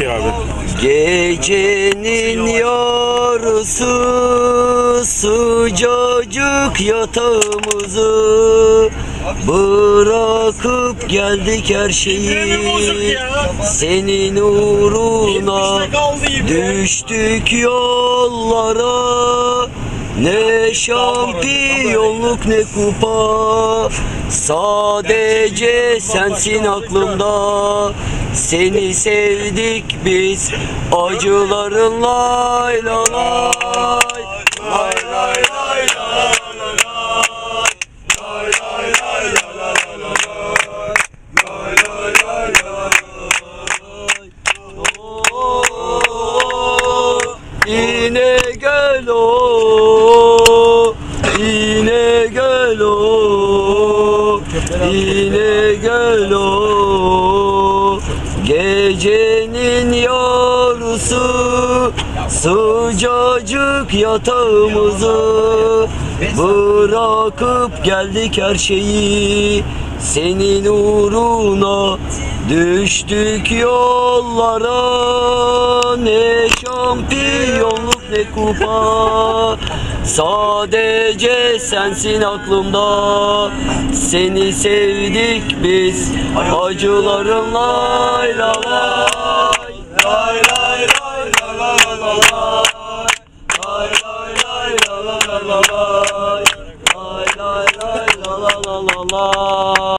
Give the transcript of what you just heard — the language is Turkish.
Abi. Gecenin yarısı sıcacık yatağımızı Bırakıp geldik her şeyi. Senin uğruna düştük yollara. Ne şampiyonluk ne kupa. Sadece sensin aklımda Seni sevdik biz Acıların lay la lay Lay lay lay la la la lay. Gel o Yine gel o Yine gel o Gecenin yarısı Sıcacık yatağımızı Bırakıp geldik her şeyi. Senin uğruna Düştük yollara Ne şampiyonluk ne kupa Sadece sensin aklımda Seni sevdik biz Acılarım lay la lay Lay lay lay la la la la lay Lay lay lay la lay